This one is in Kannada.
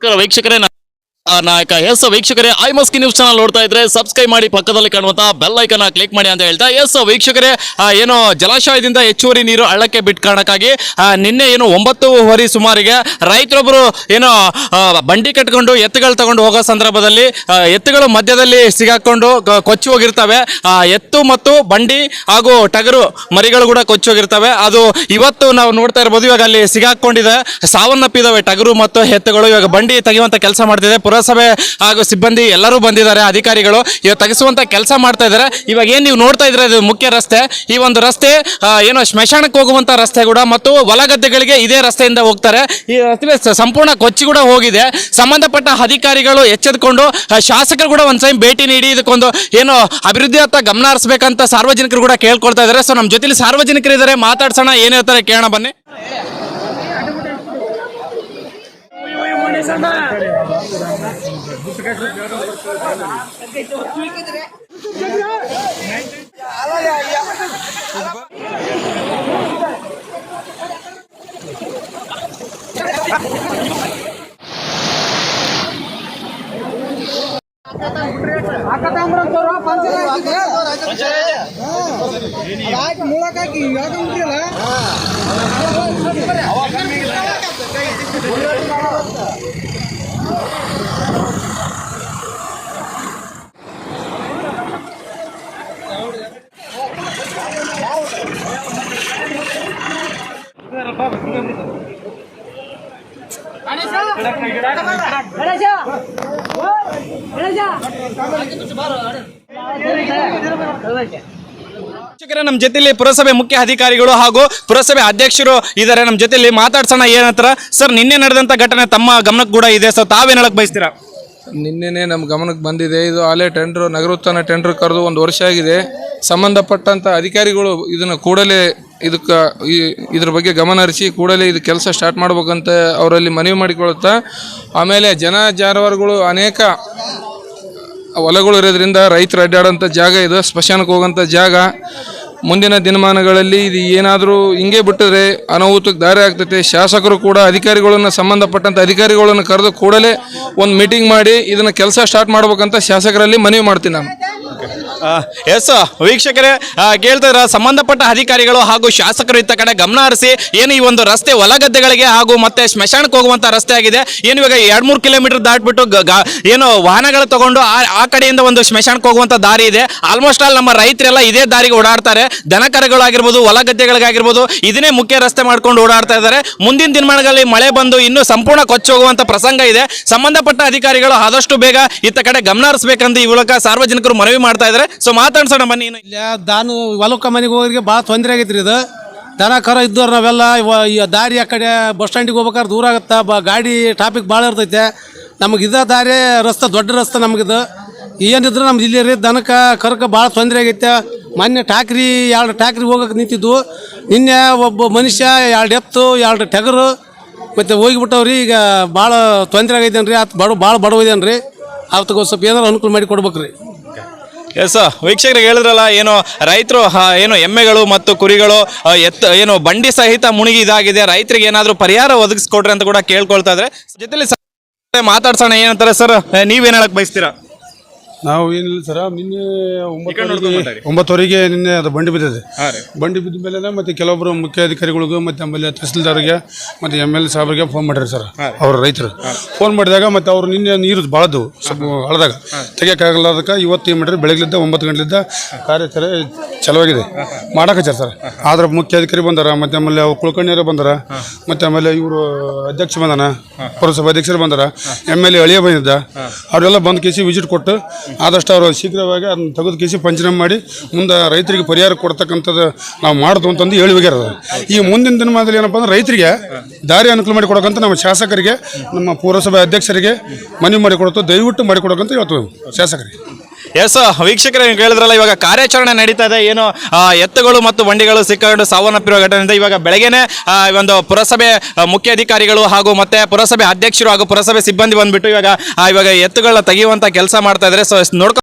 ನಮಸ್ಕಾರ ವೀಕ್ಷಕರೇ ನಾಯಕ, ಎಸ್, ವೀಕ್ಷಕರೇ ಐ ಮಸ್ಕಿ ನ್ಯೂಸ್ ಚಾನಲ್ ನೋಡ್ತಾ ಇದ್ರೆ ಸಬ್ಸ್ಕ್ರೈಬ್ ಮಾಡಿ ಪಕ್ಕದಲ್ಲಿ ಕಾಣುವಂತ ಬೆಲ್ ಐಕನ್ ಕ್ಲಿಕ್ ಮಾಡಿ ಅಂತ ಹೇಳ್ತಾ, ಎಸ್, ವೀಕ್ಷಕರೇ ಏನು ಜಲಾಶಯದಿಂದ ಹೆಚ್ಚುವರಿ ನೀರು ಹಳ್ಳಕ್ಕೆ ಬಿಟ್ಟು ಕಾರಣಕ್ಕಾಗಿ ನಿನ್ನೆ ಏನು ಒಂಬತ್ತುವರೆ ಸುಮಾರಿಗೆ ರೈತರೊಬ್ಬರು ಏನೋ ಬಂಡಿ ಕಟ್ಕೊಂಡು ಎತ್ತುಗಳು ತಗೊಂಡು ಹೋಗೋ ಸಂದರ್ಭದಲ್ಲಿ ಎತ್ತುಗಳು ಮಧ್ಯದಲ್ಲಿ ಸಿಗಾಕೊಂಡು ಕೊಚ್ಚಿ ಹೋಗಿರ್ತವೆ. ಎತ್ತು ಮತ್ತು ಬಂಡಿ ಹಾಗೂ ಟಗರು ಮರಿಗಳು ಕೂಡ ಕೊಚ್ಚಿ ಹೋಗಿರ್ತವೆ. ಅದು ಇವತ್ತು ನಾವು ನೋಡ್ತಾ ಇರ್ಬೋದು, ಇವಾಗ ಅಲ್ಲಿ ಸಿಗಾಕೊಂಡಿದೆ. ಸಾವನ್ನಪ್ಪಿದಾವೆ ಟಗರು ಮತ್ತು ಎತ್ತುಗಳು. ಇವಾಗ ಬಂಡಿ ತೆಗೆಯುವಂತ ಕೆಲಸ ಮಾಡ್ತಿದೆ. ಪುರಸಭೆ ಹಾಗೂ ಸಿಬ್ಬಂದಿ ಎಲ್ಲರೂ ಬಂದಿದ್ದಾರೆ, ಅಧಿಕಾರಿಗಳು ಇವಾಗ ತೆಗೆಸುವಂತ ಕೆಲಸ ಮಾಡ್ತಾ ಇದ್ದಾರೆ. ಇವಾಗ ಏನ್ ನೀವು ನೋಡ್ತಾ ಇದ್ರೆ ಇದು ಮುಖ್ಯ ರಸ್ತೆ. ಈ ಒಂದು ರಸ್ತೆ ಏನೋ ಸ್ಮಶಾನಕ್ಕೆ ಹೋಗುವಂತ ರಸ್ತೆ ಕೂಡ ಮತ್ತು ಹೊಲಗದ್ದೆಗಳಿಗೆ ಇದೇ ರಸ್ತೆಯಿಂದ ಹೋಗ್ತಾರೆ. ಈ ರಸ್ತೆ ಸಂಪೂರ್ಣ ಕೊಚ್ಚಿ ಕೂಡ ಹೋಗಿದೆ. ಸಂಬಂಧಪಟ್ಟ ಅಧಿಕಾರಿಗಳು ಎಚ್ಚೆತ್ಕೊಂಡು ಶಾಸಕರು ಕೂಡ ಒಂದ್ ಭೇಟಿ ನೀಡಿ ಇದಕ್ಕೊಂದು ಏನು ಅಭಿವೃದ್ಧಿ ಹತ್ತ ಗಮನ ಹರಿಸಬೇಕಂತ ಸಾರ್ವಜನಿಕರು ಕೂಡ ಕೇಳ್ಕೊಳ್ತಾ ಇದ್ದಾರೆ. ಸೊ ನಮ್ಮ ಜೊತೆಲಿ ಸಾರ್ವಜನಿಕರಿದ್ದಾರೆ. ಮಾತಾಡ್ಸೋಣ, ಏನು ಹೇಳ್ತಾರೆ ಕೇಳೋಣ ಬನ್ನಿ. అలాగే ಹಾಕಿ ಮುಳಕಾಕಿ ಯಾಕೆ ಮುಟ್ಟಿಯಲ್ಲ ವೀಕ್ಷಕರೇ ನಮ್ಮ ಜೊತೆಲಿ ಪುರಸಭೆ ಮುಖ್ಯ ಅಧಿಕಾರಿಗಳು ಹಾಗೂ ಪುರಸಭೆ ಅಧ್ಯಕ್ಷರು ಇದ್ದಾರೆ ನಮ್ಮ ಜೊತೆಲಿ ಮಾತಾಡ್ಸೋಣ ಏನಂತಾರ ಸರ್, ನಿನ್ನೆ ನಡೆದಂತ ಘಟನೆ ತಮ್ಮ ಗಮನಕ್ಕೆ ಕೂಡ ಇದೆ. ಸರ್ ತಾವೇನ್ ಹೇಳಕ್ ಬಯಸ್ತೀರಾ? ನಿನ್ನೆನೇ ನಮ್ಮ ಗಮನಕ್ಕೆ ಬಂದಿದೆ. ಇದು ಆಲೆ ಟೆಂಡ್ರು, ನಗರೋತ್ಥಾನ ಟೆಂಡರ್ ಕರೆದು ಒಂದು ವರ್ಷ ಆಗಿದೆ. ಸಂಬಂಧಪಟ್ಟಂಥ ಅಧಿಕಾರಿಗಳು ಇದನ್ನು ಕೂಡಲೇ ಇದಕ್ಕೆ ಇದ್ರ ಬಗ್ಗೆ ಗಮನ ಹರಿಸಿ ಕೂಡಲೇ ಇದು ಕೆಲಸ ಸ್ಟಾರ್ಟ್ ಮಾಡ್ಬೇಕಂತ ಅವರಲ್ಲಿ ಮನವಿ ಮಾಡಿಕೊಳ್ಳುತ್ತಾ, ಆಮೇಲೆ ಜನ ಜಾನುವಾರುಗಳು ಅನೇಕ ಹೊಲಗಳು ಇರೋದ್ರಿಂದ ರೈತರು ಅಡ್ಡಾಡೋಂಥ ಜಾಗ ಇದು, ಸ್ಮಶಾನಕ್ಕೆ ಹೋಗೋಂಥ ಜಾಗ. ಮುಂದಿನ ದಿನಮಾನಗಳಲ್ಲಿ ಇದು ಏನಾದರೂ ಹಿಂಗೆ ಬಿಟ್ಟಿದ್ರೆ ಅನಾಹುತಕ್ಕೆ ದಾರಿ ಆಗ್ತೈತೆ. ಶಾಸಕರು ಕೂಡ ಅಧಿಕಾರಿಗಳನ್ನು ಸಂಬಂಧಪಟ್ಟಂಥ ಅಧಿಕಾರಿಗಳನ್ನು ಕರೆದು ಕೂಡಲೇ ಒಂದು ಮೀಟಿಂಗ್ ಮಾಡಿ ಇದನ್ನು ಕೆಲಸ ಸ್ಟಾರ್ಟ್ ಮಾಡ್ಬೇಕಂತ ಶಾಸಕರಲ್ಲಿ ಮನವಿ ಮಾಡ್ತೀನಿ ನಾನು. ಎಸ್ ವೀಕ್ಷಕರೇ ಆ, ಕೇಳ್ತಾ ಇದ್ರ ಸಂಬಂಧಪಟ್ಟ ಅಧಿಕಾರಿಗಳು ಹಾಗೂ ಶಾಸಕರು ಇತ್ತ ಕಡೆ ಗಮನ ಹರಿಸಿ ಏನು ಈ ಒಂದು ರಸ್ತೆ ಹೊಲಗದ್ದೆಗಳಿಗೆ ಹಾಗೂ ಮತ್ತೆ ಸ್ಮಶಾನಕ್ಕೆ ಹೋಗುವಂತ ರಸ್ತೆ ಆಗಿದೆ. ಏನು ಇವಾಗ ಎರಡ್ ಮೂರು ಕಿಲೋಮೀಟರ್ ದಾಟ್ಬಿಟ್ಟು ಏನು ವಾಹನಗಳು ತಗೊಂಡು ಆ ಕಡೆಯಿಂದ ಒಂದು ಸ್ಮಶಾನಕ್ಕೆ ಹೋಗುವಂತ ದಾರಿ ಇದೆ. ಆಲ್ಮೋಸ್ಟ್ ಆಲ್ ನಮ್ಮ ರೈತರೆಲ್ಲ ಇದೇ ದಾರಿಗೆ ಓಡಾಡ್ತಾರೆ. ದನ ಕರುಗಳಾಗಿರ್ಬೋದು ಹೊಲ ಗದ್ದೆಗಳಿಗಾಗಿರ್ಬೋದು ಇದನ್ನೇ ಮುಖ್ಯ ರಸ್ತೆ ಮಾಡ್ಕೊಂಡು ಓಡಾಡ್ತಾ ಇದ್ದಾರೆ. ಮುಂದಿನ ದಿನಮಾನಗಳಲ್ಲಿ ಮಳೆ ಬಂದು ಇನ್ನೂ ಸಂಪೂರ್ಣ ಕೊಚ್ಚಿ ಹೋಗುವಂತ ಪ್ರಸಂಗ ಇದೆ. ಸಂಬಂಧಪಟ್ಟ ಅಧಿಕಾರಿಗಳು ಆದಷ್ಟು ಬೇಗ ಇತ್ತ ಕಡೆ ಗಮನ ಹರಿಸಬೇಕಂತ ಈ ಮೂಲಕ ಸಾರ್ವಜನಿಕರು ಮನವಿ ಮಾಡ್ತಾ ಇದ್ದಾರೆ. ಸೊ ಮಾತಾಡ್ಸೋಣ ಬನ್ನಿ. ಏನು ಇಲ್ಲ ದಾನು ಹೊಲಕ್ಕ ಮನೆಗೆ ಹೋಗೋರಿಗೆ ಭಾಳ ತೊಂದರೆ ಆಗೈತ್ರಿ ಇದು. ದನ, ಕರ ಇದ್ದವ್ರು ನಾವೆಲ್ಲ ಈ ದಾರಿ ಆ ಕಡೆ ಬಸ್ ಸ್ಟ್ಯಾಂಡಿಗೆ ಹೋಗ್ಬೇಕಾದ್ರೆ ದೂರ ಆಗುತ್ತೆ? ಬ, ಗಾಡಿ ಟ್ರಾಫಿಕ್ ಭಾಳ ಇರ್ತೈತೆ. ನಮಗೆ ಇದ ದಾರಿ ರಸ್ತೆ, ದೊಡ್ಡ ರಸ್ತೆ ನಮಗಿದು. ಏನಿದ್ರು ನಮ್ದು ಇಲ್ಲಿ ರೀ, ದನಕ್ಕೆ, ಕರಕ್ಕೆ ಭಾಳ ತೊಂದರೆ ಆಗೈತೆ. ಮೊನ್ನೆ ಟಾಕ್ರಿ ಎರಡು ಟಾಕ್ರಿ ಹೋಗಕ್ಕೆ ನಿಂತಿದ್ವು. ನಿನ್ನೆ ಒಬ್ಬ ಮನುಷ್ಯ, ಎರಡು ಎತ್ತು, ಎರಡು ಟಗರು, ಮತ್ತು ಹೋಗಿಬಿಟ್ಟವ್ರಿ. ಈಗ ಭಾಳ ತೊಂದರೆ ಆಗೈತೇನು ರೀ ಆತ ಬಡ, ಭಾಳ ಬಡವಿದೇನ್ರಿ. ಅವತ್ತಿಗೆ ಸ್ವಲ್ಪ ಏನಾರು ಅನುಕೂಲ ಮಾಡಿ ಕೊಡ್ಬೇಕ್ರಿ. ಎಸ್ ವೀಕ್ಷಕರಿಗೆ ಹೇಳಿದ್ರಲ್ಲ, ಏನು ರೈತರು ಏನು ಎಮ್ಮೆಗಳು ಮತ್ತು ಕುರಿಗಳು ಎತ್ತ ಏನು ಬಂಡಿ ಸಹಿತ ಮುಳುಗಿ ಇದಾಗಿದೆ. ರೈತರಿಗೆ ಏನಾದರೂ ಪರಿಹಾರ ಒದಗಿಸ್ಕೊಡ್ರಿ ಅಂತ ಕೂಡ ಕೇಳ್ಕೊಳ್ತಾ ಇದ್ರೆ ಜೊತೆಲಿ ಮಾತಾಡ್ಸೋಣ ಏನಂತಾರೆ ಸರ್? ನೀವೇನು ಹೇಳಕ್ ಬಯಸ್ತೀರಾ? ನಾವು ಏನಿಲ್ಲ ಸರ ನಿನ್ನೆ ಒಂಬತ್ತು ಒಂಬತ್ತುವರೆಗೆ ನಿನ್ನೆ ಅದು ಬಂಡಿ ಬಿದ್ದಿದೆ. ಬಂಡಿ ಬಿದ್ದ ಮೇಲೆ ಮತ್ತೆ ಕೆಲವೊಬ್ಬರು ಮುಖ್ಯ ಅಧಿಕಾರಿಗಳಿಗೂ ಮತ್ತೆ ಆಮೇಲೆ ತಹಸೀಲ್ದಾರ್ಗೆ ಮತ್ತೆ ಎಂ ಎಲ್ ಸಾಹೇಬ್ರಿಗೆ ಫೋನ್ ಮಾಡಿರಿ ಸರ್ ಅವ್ರ ರೈತರು. ಫೋನ್ ಮಾಡಿದಾಗ ಮತ್ತೆ ಅವ್ರು ನಿನ್ನೆ ನೀರು ಭಾಳದು ಸ್ವಲ್ಪ ಹಳದಾಗ. ತೆಗಿಯೋಕ್ಕಾಗಲಾದಕ್ಕೆ ಇವತ್ತು ಏನು ಮಾಡಿರಿ ಬೆಳಗ್ಲಿದ್ದ ಒಂಬತ್ತು ಗಂಟೆಲಿದ್ದ ಕಾರ್ಯಾಚರಣೆ ಚಲವಾಗಿದೆ. ಮಾಡಕ್ಕೆ ಸರ್. ಆದ್ರೆ ಮುಖ್ಯ ಅಧಿಕಾರಿ ಬಂದಾರ ಮತ್ತೆ ಆಮೇಲೆ ಅವ್ರು ಕುಳ್ಕಣ್ಯರು ಬಂದಾರ ಮತ್ತೆ ಆಮೇಲೆ ಇವರು ಅಧ್ಯಕ್ಷ ಬಂದಾನ ಪುರಸಭಾ ಅಧ್ಯಕ್ಷರು ಬಂದಾರ ಎಂ ಎಲ್ ಎ ಅಳಿಯ ಬಂದಿದ್ದ ಅವರೆಲ್ಲ ಬಂದು ಕೇಸಿ ವಿಸಿಟ್ ಕೊಟ್ಟು ಆದಷ್ಟು ಅವರು ಶೀಘ್ರವಾಗಿ ಅದನ್ನು ತೆಗೆದು ಕಿಸಿ ಪಂಚನಾಮ ಮಾಡಿ ಮುಂದೆ ರೈತರಿಗೆ ಪರಿಹಾರ ಕೊಡ್ತಕ್ಕಂಥದ್ದು ನಾವು ಮಾಡ್ದು ಅಂತಂದು ಹೇಳಿ ಹೋಗ್ಯಾರ. ಈ ಮುಂದಿನ ದಿನಮಾನದಲ್ಲಿ ಏನಪ್ಪ ಅಂದ್ರೆ ರೈತರಿಗೆ ದಾರಿ ಅನುಕೂಲ ಮಾಡಿ ಕೊಡೋಕ್ಕಂತ ನಮ್ಮ ಶಾಸಕರಿಗೆ, ನಮ್ಮ ಪುರಸಭೆ ಅಧ್ಯಕ್ಷರಿಗೆ ಮನವಿ ಮಾಡಿ ಕೊಡುತ್ತೋ ದಯವಿಟ್ಟು ಮಾಡಿ ಕೊಡೋಕಂತ ಹೇಳ್ತೀವಿ ಶಾಸಕರಿಗೆ ಎಸ್ ವೀಕ್ಷಕರು ನೀವು ಹೇಳಿದ್ರಲ್ಲ ಇವಾಗ ಕಾರ್ಯಾಚರಣೆ ನಡೀತಾ ಇದೆ. ಏನು ಆ, ಎತ್ತುಗಳು ಮತ್ತು ಬಂಡಿಗಳು ಸಿಕ್ಕೊಂಡು ಸಾವನ್ನಪ್ಪಿರುವ ಘಟನೆಯಿಂದ ಇವಾಗ ಬೆಳಗ್ಗೆನೆ ಒಂದು ಪುರಸಭೆ ಮುಖ್ಯ ಅಧಿಕಾರಿಗಳು ಹಾಗೂ ಮತ್ತೆ ಪುರಸಭೆ ಅಧ್ಯಕ್ಷರು ಹಾಗೂ ಪುರಸಭೆ ಸಿಬ್ಬಂದಿ ಬಂದ್ಬಿಟ್ಟು ಇವಾಗ ಆ, ಇವಾಗ ಎತ್ತುಗಳನ್ನ ತೆಗೆಯುವಂತ ಕೆಲಸ ಮಾಡ್ತಾ ಇದ್ರೆ ಸೊ ನೋಡ್ಕೊ